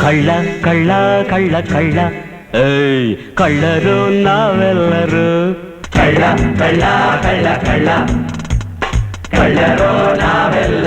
ಕಳ್ಳ ಕಳ್ಳ ಕಳ್ಳ ಕಳ್ಳ. ಏಯ್ ಕಳ್ಳರು ನಾವೆಲ್ಲರೂ. ಕಳ್ಳ ಕಳ್ಳ ಕಳ್ಳ ಕಳ್ಳ. ಕಳ್ಳರು ನಾವೆಲ್ಲರೂ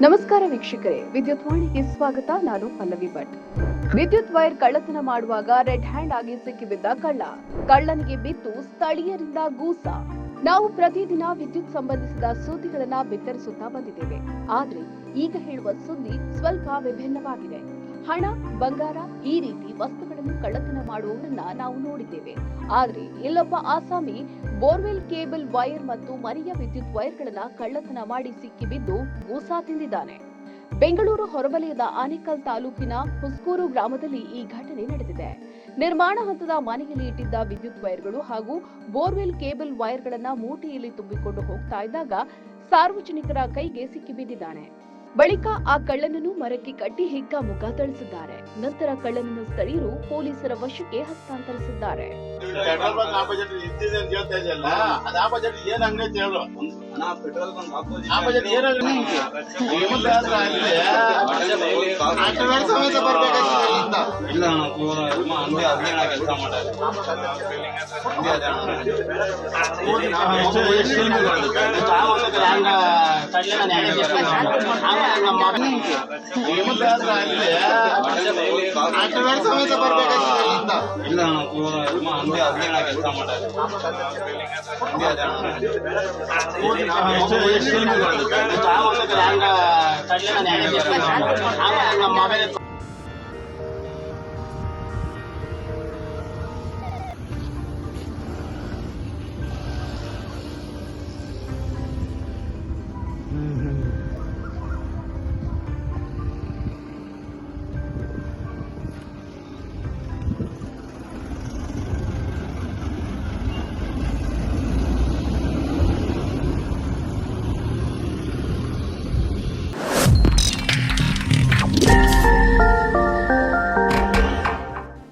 ನಮಸ್ಕಾರ ವೀಕ್ಷಕರೇ, ವಿದ್ಯುತ್ ವಾಣಿಗೆ ಸ್ವಾಗತ, ನಾನು ಪಲ್ಲವಿ ಭಟ್. ವಿದ್ಯುತ್ ವೈರ್ ಕಳ್ಳತನ ಮಾಡುವಾಗ ರೆಡ್ ಹ್ಯಾಂಡ್ ಆಗಿ ಸಿಕ್ಕಿಬಿದ್ದ ಕಳ್ಳ. ಕಳ್ಳನಿಗೆ ಬಿದ್ದು ಸ್ಥಳೀಯರಿಂದ ಗೂಸ. ನಾವು ಪ್ರತಿದಿನ ವಿದ್ಯುತ್ ಸಂಬಂಧಿಸಿದ ಸುದ್ದಿಗಳನ್ನ ಬಿತ್ತರಿಸುತ್ತಾ ಬಂದಿದ್ದೇವೆ. ಆದ್ರೆ, ಈಗ ಹೇಳುವ ಸುದ್ದಿ ಸ್ವಲ್ಪ ವಿಭಿನ್ನವಾಗಿದೆ. ಹಣ, ಬಂಗಾರ ಈ ರೀತಿ ವಸ್ತುಗಳನ್ನು ಕಳ್ಳತನ ಮಾಡುವವರನ್ನ ನಾವು ನೋಡಿದ್ದೇವೆ. ಆದ್ರೆ ಇಲ್ಲೊಬ್ಬ ಆಸಾಮಿ ಬೋರ್ವೆಲ್ ಕೇಬಲ್ ವೈರ್ ಮತ್ತು ಮರಿಯ ವಿದ್ಯುತ್ ವೈರ್ಗಳನ್ನ ಕಳ್ಳತನ ಮಾಡಿ ಸಿಕ್ಕಿಬಿದ್ದು ಗೂಸಾ ತಿಂದಿದ್ದಾನೆ. ಬೆಂಗಳೂರು ಹೊರವಲಯದ ಆನೇಕಲ್ ತಾಲೂಕಿನ ಹುಸ್ಕೂರು ಗ್ರಾಮದಲ್ಲಿ ಈ ಘಟನೆ ನಡೆದಿದೆ. ನಿರ್ಮಾಣ ಹಂತದ ಮನೆಯಲ್ಲಿ ಇಟ್ಟಿದ್ದ ವಿದ್ಯುತ್ ವೈರ್ಗಳು ಹಾಗೂ ಬೋರ್ವೆಲ್ ಕೇಬಲ್ ವೈರ್ಗಳನ್ನ ಮೂಟೆಯಲ್ಲಿ ತುಂಬಿಕೊಂಡು ಹೋಗ್ತಾ ಇದ್ದಾಗ ಸಾರ್ವಜನಿಕರ ಕೈಗೆ ಸಿಕ್ಕಿಬಿದ್ದಿದ್ದಾನೆ. ಬಳಿಕ ಆ ಕಳ್ಳನನ್ನು ಮರಕ್ಕೆ ಕಟ್ಟಿ ಮುಖ ತಳಿಸಿದ್ದಾರೆ ನಂತರ ಕಳ್ಳನನ್ನು ಸ್ಥಳೀಯರು ಪೊಲೀಸರ ವಶಕ್ಕೆ ಹಸ್ತಾಂತರಿಸಿದ್ದಾರೆ ಸಮೇತ. ಇಲ್ಲ ಅಣ್ಣ ಪೂರ ಅಮ್ಮ ಅಂದೇ ಅದೇ ನಾ ಕೆಲಸ?